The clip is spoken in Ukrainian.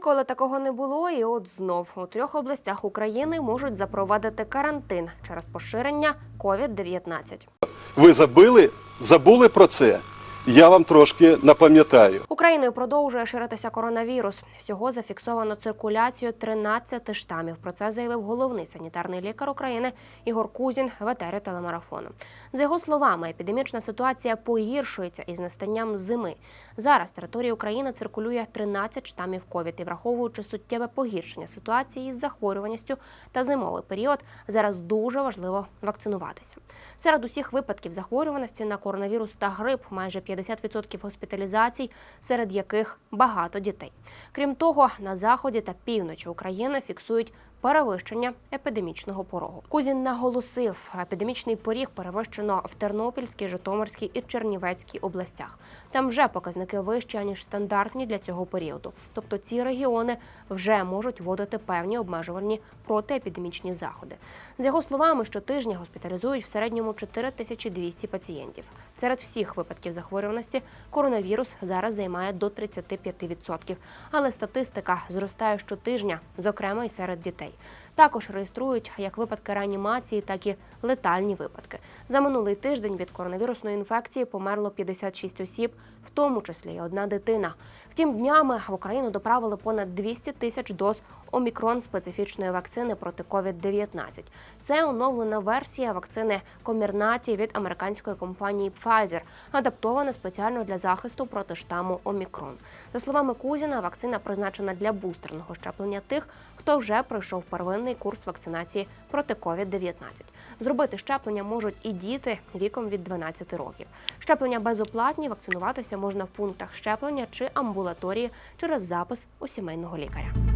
Ніколи такого не було, і от знов у трьох областях України можуть запровадити карантин через поширення COVID-19. Ви забили, забули про це? Я вам трошки напам'ятаю. Україною продовжує ширитися коронавірус. Всього зафіксовано циркуляцію 13 штамів. Про це заявив головний санітарний лікар України Ігор Кузін в етері телемарафону. За його словами, епідемічна ситуація погіршується із настанням зими. Зараз території України циркулює 13 штамів ковід і враховуючи суттєве погіршення ситуації із захворюваністю та зимовий період, зараз дуже важливо вакцинуватися. Серед усіх випадків захворюваності на коронавірус та грип майже 50% госпіталізацій, серед яких багато дітей. Крім того, на заході та півночі України фіксують перевищення епідемічного порогу. Кузін наголосив, епідемічний поріг перевищено в Тернопільській, Житомирській і Чернівецькій областях. Там вже показники вищі аніж стандартні для цього періоду. Тобто ці регіони вже можуть вводити певні обмежувальні протиепідемічні заходи. За його словами, щотижня госпіталізують в середньому 4200 пацієнтів. Серед всіх випадків захворюваності коронавірус зараз займає до 35%. Але статистика зростає щотижня, зокрема і серед дітей. Також реєструють як випадки реанімації, так і летальні випадки. За минулий тиждень від коронавірусної інфекції померло 56 осіб, в тому числі й одна дитина. Втім, днями в Україну доправили понад 200 тисяч доз омікрон специфічної вакцини проти COVID-19. Це оновлена версія вакцини Комірнаті від американської компанії Pfizer, адаптована спеціально для захисту проти штаму Омікрон. За словами Кузіна, вакцина призначена для бустерного щеплення тих, хто вже пройшов первинний курс вакцинації проти COVID-19. Зробити щеплення можуть і діти віком від 12 років. Щеплення безоплатні, вакцинуватися можна в пунктах щеплення чи амбулаторії через запис у сімейного лікаря.